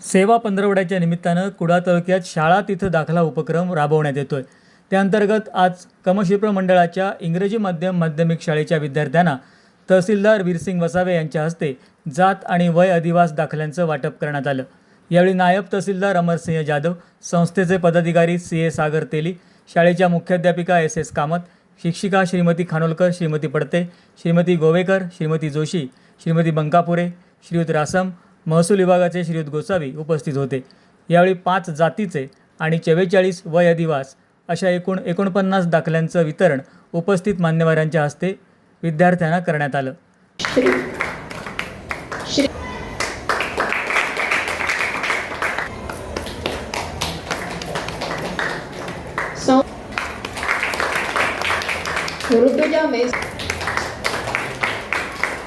सेवा पंधरवड्याच्या निमित्तानं कुडा तालुक्यात शाळा तिथं दाखला उपक्रम राबवण्यात येतोय. त्याअंतर्गत आज कमशिप्र मंडळाच्या इंग्रजी माध्यम माध्यमिक शाळेच्या विद्यार्थ्यांना तहसीलदार वीरसिंग वसावे यांच्या हस्ते जात आणि वय अधिवास दाखल्यांचं वाटप करण्यात आलं. यावेळी नायब तहसीलदार अमरसिंह जाधव संस्थेचे पदाधिकारी सी ए सागर तेली शाळेच्या मुख्याध्यापिका एस एस कामत शिक्षिका श्रीमती खानोलकर श्रीमती पडते श्रीमती गोवेकर श्रीमती जोशी श्रीमती बंकापुरे श्रीयुत रासम महसूल विभागाचे श्रीयुत गोसावी उपस्थित होते. यावेळी पाच जातीचे आणि चव्वेचाळीस वय अधिवास अशा एकूण एकोणपन्नास दाखल्यांचं वितरण उपस्थित मान्यवरांच्या हस्ते विद्यार्थ्यांना करण्यात आलं. ऋतुजा मेस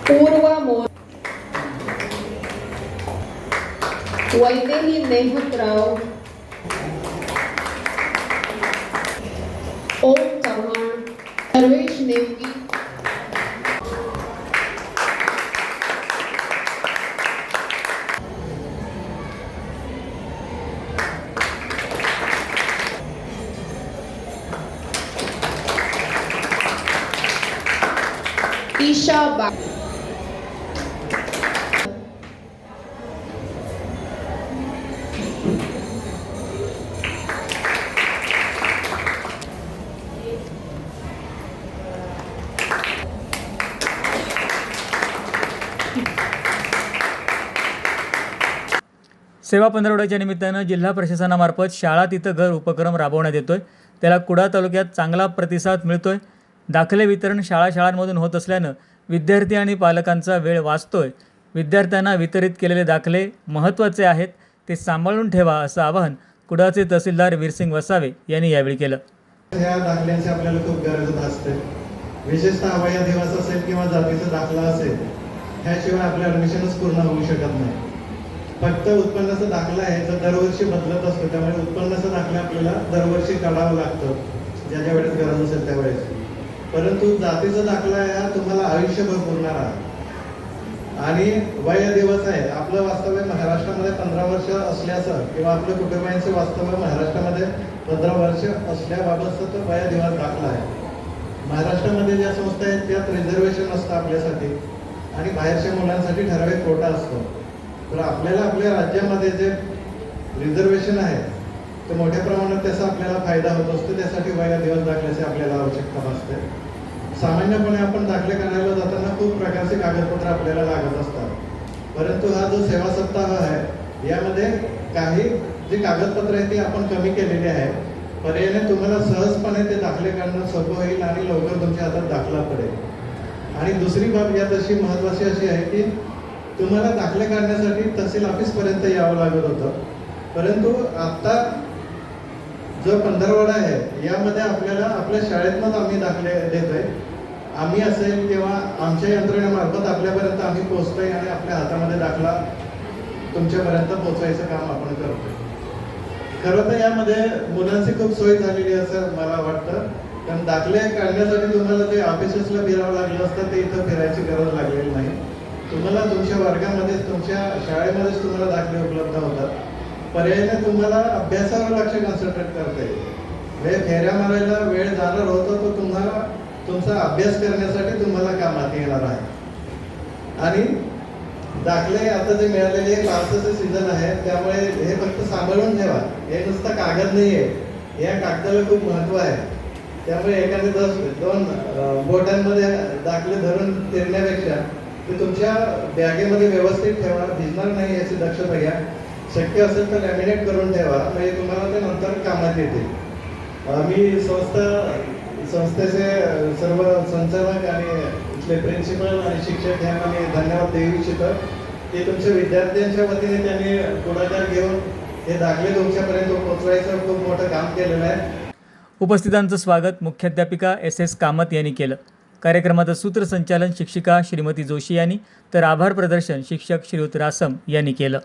पूर्व मोर o Nevo Trau, o Tamar, Sarvesh Neogi, Isha Bhakti. सेवा पंधरवड्याच्या निमित्तानं जिल्हा प्रशासनामार्फत शाळा तिथं घर उपक्रम राबवण्यात येतोय. त्याला कुडा तालुक्यात चांगला प्रतिसाद मिळतोय. दाखले वितरण शाळा शाळांमधून होत असल्यानं विद्यार्थी आणि पालकांचा वेळ वाचतोय. विद्यार्थ्यांना वितरित केलेले दाखले महत्त्वाचे आहेत. ते सांभाळून ठेवा असं आवाहन कुडाचे तहसीलदार वीरसिंग वसावे यांनी यावेळी केलं. ह्या दाखल्यांची आपल्याला खूप गरज असते विशेषतः वया दिवस असेल किंवा जातीचा दाखला असेल ह्याशिवाय आपलं ऍडमिशनच पूर्ण होऊ शकत नाही. फक्त उत्पन्नाचा दाखला आहे तर दरवर्षी बदलत असतो. त्यामुळे उत्पन्नाचा दाखला आपल्याला दरवर्षी काढावा लागतो ज्या ज्या वेळेस गरज असेल त्यावेळेस परंतु जातीचा दाखला हा तुम्हाला आयुष्यभर पुरणार आहे. आणि वय दिवस आहे. आपलं वास्तव्य महाराष्ट्रामध्ये पंधरा वर्ष असल्याचं किंवा आपल्या कुटुंबियांचे वास्तव्य महाराष्ट्रामध्ये पंधरा वर्ष असल्याबाबतचा तो वय दिवस दाखला आहे. महाराष्ट्रामध्ये ज्या संस्था आहेत त्यात रिझर्वेशन असतं आपल्यासाठी. आणि बाहेरच्या मुलांसाठी ठराविक कोटा असतो. तर आपल्याला आपल्या राज्यामध्ये जे रिझर्वेशन आहे ते मोठ्या प्रमाणात त्याचा आपल्याला फायदा होत असतो. त्यासाठी वया दिवस दाखल्याची आपल्याला आवश्यकता असते सामान्यपणे आपण दाखले करायला जाताना खूप प्रकारचे कागदपत्र आपल्याला लागत असतात. परंतु हा जो सेवा सप्ताह आहे यामध्ये काही जी कागदपत्र आहेत ती आपण कमी केलेली आहे पर्यायाने तुम्हाला सहजपणे ते दाखले करणं सोपं होईल आणि लवकर तुमच्या हातात दाखला पडेल. आणि दुसरी बाब यात अशी महत्वाची अशी आहे की तुम्हाला दाखले काढण्यासाठी तहसील ऑफिसपर्यंत यावं लागत होतं. परंतु आत्ता जो पंधरवडा आहे यामध्ये आपल्याला आपल्या शाळेतनंच आम्ही दाखले देतोय. आम्ही असेल किंवा आमच्या यंत्रणेमार्फत आपल्यापर्यंत आम्ही पोचतोय आणि आपल्या हातामध्ये दाखला तुमच्यापर्यंत पोचवायचं काम आपण करतोय. खरं तर यामध्ये मुलांची खूप सोय झालेली असं मला वाटतं. कारण दाखले काढण्यासाठी तुम्हाला ते ऑफिसेसला फिरावं लागलं असतं ते इथं फिरायची गरज लागलेली नाही. तुम्हाला तुमच्या वर्गामध्येच तुमच्या शाळेमध्येच तुम्हाला दाखले उपलब्ध होतात. पर्यायाने तुम्हाला अभ्यासावर लक्ष कॉन्सन्ट्रेट करता येईल. वेळ फेऱ्या मारायला वेळ जाणार होतो तो तुम्हाला तुमचा अभ्यास करण्यासाठी तुम्हाला कामात येणार आहे. आणि दाखले आता जे मिळालेले पावसाचे सीझन आहे त्यामुळे हे फक्त सांभाळून ठेवा. हे नुसतं कागद नाही आहे या कागदाला खूप महत्त्व आहे. त्यामुळे एखादे दस दोन बोटांमध्ये दाखले धरून फिरण्यापेक्षा ते तुमच्या बॅगेमध्ये व्यवस्थित ठेवा भिजणार नाही याची दक्षता घ्या. शक्य असेल तर लॅमिनेट करून ठेवा म्हणजे तुम्हाला ते नंतर कामात येतील. मी संस्था संस्थेचे सर्व संचालक आणि इथले प्रिन्सिपल आणि शिक्षक यांना मी धन्यवाद देऊ इच्छितो. की तुमच्या विद्यार्थ्यांच्या वतीने त्यांनी पुढाकार घेऊन हे दाखले तुमच्यापर्यंत पोहोचवायचं खूप मोठं काम केलेलं आहे. उपस्थितांचं स्वागत मुख्याध्यापिका एस एस कामत यांनी केलं. कार्यक्रमाचं सूत्रसंचालन शिक्षिका श्रीमती जोशी यांनी तर आभार प्रदर्शन शिक्षक श्रीयुत रासम यांनी केलं.